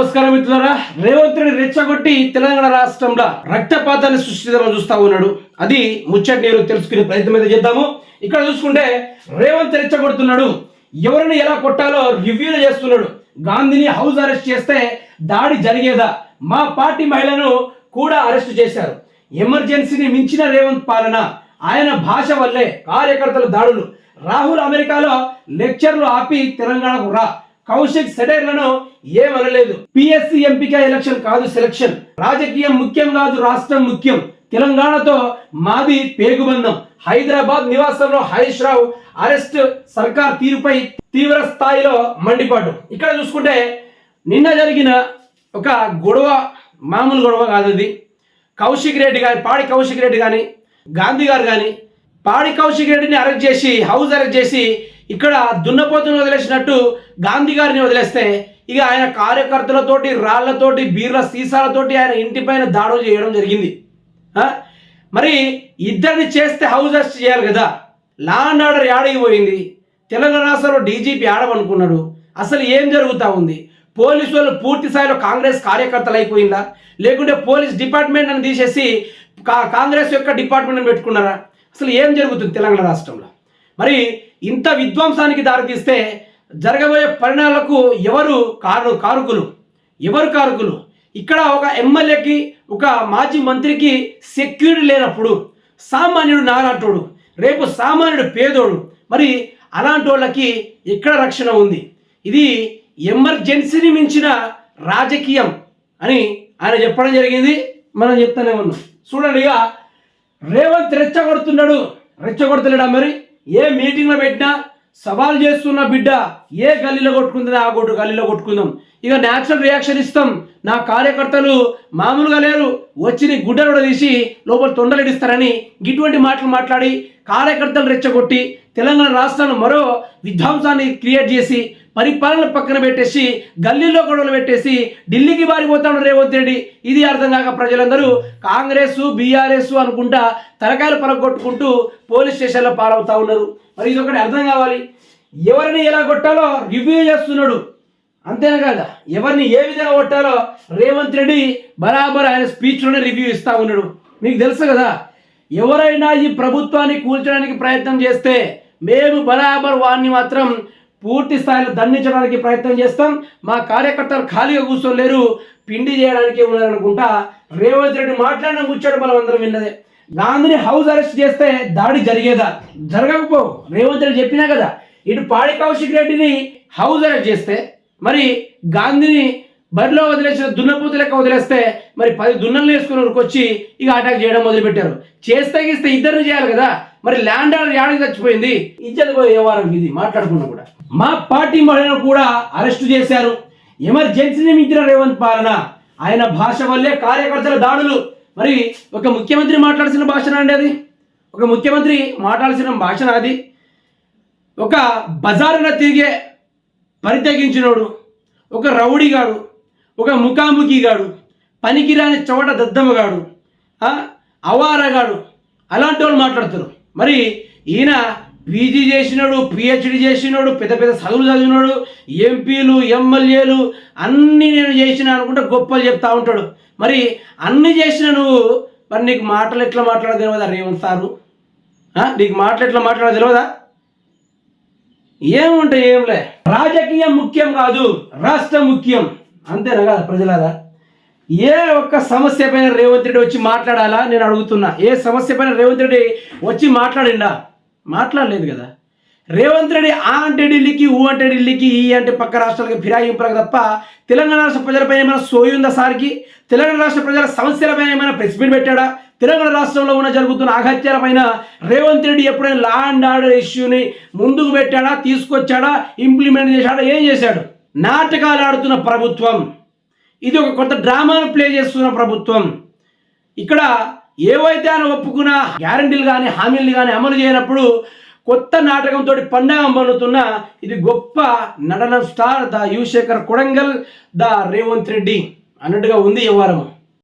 నమస్కారం మిత్రులారా. రేవంత్ రెడ్డి రెచ్చగొట్టి తెలంగాణ రాష్ట్రంలో రక్తపాతాన్ని సృష్టించడం చూస్తా ఉన్నాడు. అది ముచ్చటి నేను తెలుసుకునే ప్రయత్నం అయితే చేద్దాము. ఇక్కడ చూసుకుంటే రేవంత్ రెచ్చగొడుతున్నాడు. ఎవరిని ఎలా కొట్టాలో రివ్యూలు చేస్తున్నాడు. గాంధీని హౌస్ అరెస్ట్ చేస్తే దాడి జరిగేదా? మా పార్టీ మహిళను కూడా అరెస్ట్ చేశారు. ఎమర్జెన్సీని మించిన రేవంత్ పాలన. ఆయన భాష వల్లే కార్యకర్తల దాడులు. రాహుల్ అమెరికాలో లెక్చర్లు ఆపి తెలంగాణకు రా. కౌశిక్ సెటైర్లను ఏమనలేదు. పిఎస్సి ఎంపిక ఎలక్షన్ కాదు సెలక్షన్ రాజకీయం ముఖ్యం కాదు రాష్ట్రం ముఖ్యం. తెలంగాణతో మాది పేగుబంధం. హైదరాబాద్ నివాసంలో హరీష్ రావు అరెస్ట్ సర్కార్ తీరుపై తీవ్ర స్థాయిలో మండిపాటు ఇక్కడ చూసుకుంటే నిన్న జరిగిన ఒక గొడవ మామూలు గొడవ కాదు అది. కౌశిక్ రెడ్డి కానీ పాడి కౌశిక్ రెడ్డి కానీ గాంధీ గారు కానీ పాడి కౌశిక్ రెడ్డిని అరెస్ట్ చేసి హౌస్ అరెస్ట్ చేసి ఇక్కడ దున్నపోతును వదిలేసినట్టు గాంధీ గారిని వదిలేస్తే ఇక ఆయన కార్యకర్తలతోటి రాళ్ళతోటి బీర్ల సీసాలతోటి ఆయన ఇంటిపైన దాడులు చేయడం జరిగింది. మరి ఇద్దరిని చేస్తే హౌస్ అరెస్ట్ చేయాలి కదా. లా అండ్ ఆర్డర్ ఏడైపోయింది తెలంగాణ రాష్ట్రంలో డీజీపీ ఆడమనుకున్నాడు. అసలు ఏం జరుగుతూ ఉంది? పోలీసు వాళ్ళు పూర్తి స్థాయిలో కాంగ్రెస్ కార్యకర్తలు అయిపోయిందా? లేకుంటే పోలీస్ డిపార్ట్మెంట్ అని తీసేసి కా- కాంగ్రెస్ యొక్క డిపార్ట్మెంట్ పెట్టుకున్నారా? అసలు ఏం జరుగుతుంది తెలంగాణ రాష్ట్రంలో? మరి ఇంత విధ్వంసానికి దారితీస్తే జరగబోయే పరిణామాలకు ఎవరు కారు కారుకులు? ఎవరు కారుకులు? ఇక్కడ ఒక ఎమ్మెల్యేకి ఒక మాజీ మంత్రికి సెక్యూరిటీ లేనప్పుడు సామాన్యుడు నారాటోడు రేపు సామాన్యుడు పేదోడు. మరి అలాంటి వాళ్ళకి ఎక్కడ రక్షణ ఉంది? ఇది ఎమర్జెన్సీని మించిన రాజకీయం అని ఆయన చెప్పడం జరిగింది. మనం చెప్తానే ఉన్నాం. చూడండి ఇక రేవంత్ రెచ్చగొడుతున్నాడు. రెచ్చగొడుతున్నాడా మరి? ఏ మీటింగ్లో పెట్టినా సవాల్ చేస్తున్న బిడ్డ ఏ గల్లీలో కొట్టుకుంటుందో ఆ కొట్టు గల్లీలో కొట్టుకుందాం. ఇక న్యాచురల్ రియాక్షన్ ఇస్తాం. నా కార్యకర్తలు మామూలుగా లేరు. వచ్చి నీ కూడా తీసి లోపల తొండలిడిస్తారని ఇటువంటి మాటలు మాట్లాడి కార్యకర్తలు రెచ్చగొట్టి తెలంగాణ రాష్ట్రాన్ని మరో విధ్వంసాన్ని క్రియేట్ చేసి పరిపాలన పక్కన పెట్టేసి గల్లీలో గొడవలు పెట్టేసి ఢిల్లీకి బారిపోతాడు రేవంత్ రెడ్డి. ఇది అర్థం కాక ప్రజలందరూ కాంగ్రెస్ బీఆర్ఎస్ అనుకుంటా తలకాయలు పరగొట్టుకుంటూ పోలీస్ స్టేషన్లో పాలవుతా ఉన్నారు. మరి ఇది ఒకటి అర్థం కావాలి. ఎవరిని ఎలా కొట్టాలో రివ్యూ చేస్తున్నాడు. అంతేనా కదా? ఎవరిని ఏ విధంగా కొట్టాలో రేవంత్ రెడ్డి బరాబర్ ఆయన స్పీచ్లోనే రివ్యూ ఇస్తా ఉన్నాడు. మీకు తెలుసు కదా ఎవరైనా ఈ ప్రభుత్వాన్ని కూల్చడానికి ప్రయత్నం చేస్తే మేము బరాబర్ వాడిని మాత్రం పూర్తి స్థాయిలో దండించడానికి ప్రయత్నం చేస్తాం. మా కార్యకర్తలు ఖాళీగా కూర్చోలేరు. పిండి చేయడానికి ఉన్నారనుకుంటా రేవంత్ రెడ్డి మాట్లాడిన ముచ్చట మనం అందరం విన్నదే. గాంధీని హౌస్ అరెస్ట్ చేస్తే దాడి జరిగేదా? జరగకపో. రేవంత్ రెడ్డి చెప్పినా కదా ఇటు పాడి కౌశిక్ రెడ్డిని హౌస్ అరెస్ట్ చేస్తే మరి గాంధీని బరిలో వదిలేసిన దున్నపోతు లెక్క వదిలేస్తే మరి పది దున్నలు వేసుకుని వచ్చి ఇక అటాక్ చేయడం మొదలుపెట్టారు. చేస్తే గీస్తే ఇద్దరిని చేయాలి కదా. మరి ల్యాండ్ ఆర్డర్ యాడికి చచ్చిపోయింది? ఇజ్జత్ పోయే వ్యవహారం ఇది. మాట్లాడుకున్నా కూడా. మా పార్టీ మహిళను కూడా అరెస్టు చేశారు. ఎమర్జెన్సీని మించిన రేవంత్ పాలన. ఆయన భాష వల్లే కార్యకర్తల దాడులు. మరి ఒక ముఖ్యమంత్రి మాట్లాడాల్సిన భాషన అండి అది? ఒక ముఖ్యమంత్రి మాట్లాడాల్సిన భాషన అది ఒక బజారున తిరిగే పరితగించినోడు ఒక రౌడీగాడు ఒక ముఖాముఖిగాడు పనికిరాని చవట దద్దమ్మగాడు అవారగాడు అలాంటి వాళ్ళు మాట్లాడతారు మరి ఈయన పీజీ చేసినాడు పిహెచ్డి చేసినాడు పెద్ద పెద్ద చదువులు చదివినాడు ఎంపీలు ఎమ్మెల్యేలు అన్నీ నేను చేసిన అనుకుంటే గొప్పలు చెప్తా ఉంటాడు. మరి అన్ని చేసిన నువ్వు మరి నీకు మాటలు ఎట్లా మాట్లాడదు తెలియదా రేవంత్ సారు? నీకు మాటలు ఎట్లా మాట్లాడదు తెలియదా ఏముంటాయి ఏంలే రాజకీయం ముఖ్యం కాదు రాష్ట్రం ముఖ్యం. అంతేనా కదా ప్రజలారా? ఏ ఒక్క సమస్య పైన రేవంత్ రెడ్డి వచ్చి మాట్లాడాలా? నేను అడుగుతున్నా. ఏ సమస్య పైన రేవంత్ రెడ్డి వచ్చి మాట్లాడిండా? మాట్లాడలేదు కదా. రేవంత్ రెడ్డి ఆ అంటే ఢిల్లీకి ఊ అంటే ఢిల్లీకి ఈ అంటే పక్క రాష్ట్రాలకి ఫిరాయింపులకు తప్ప తెలంగాణ రాష్ట్ర ప్రజలపై ఏమైనా సోయి ఉందా సార్కి? తెలంగాణ రాష్ట్ర ప్రజల సమస్యలపై ఏమైనా ప్రెస్ మీట్ పెట్టాడా? తెలంగాణ రాష్ట్రంలో ఉన్న జరుగుతున్న ఆఘాత్యాలపైన రేవంత్ రెడ్డి ఎప్పుడైనా లా అండ్ ఆర్డర్ ఇష్యూని ముందుకు పెట్టాడా? తీసుకొచ్చాడా? ఇంప్లిమెంట్ చేశాడా? ఏం చేశాడు? నాటకాలు ఆడుతున్న ప్రభుత్వం. ఇది ఒక కొత్త డ్రామాను ప్లే చేస్తున్న ప్రభుత్వం. ఇక్కడ ఏవైతే ఆయన ఒప్పుకున్న గ్యారంటీలు కానీ హామీలు కానీ అమలు చేయనప్పుడు కొత్త నాటకంతో పండగ పన్నుతున్న ఇది గొప్ప నటన star the Yuvashekar Kodangal the Revanth Reddy అన్నట్టుగా ఉంది వ్యవహారం.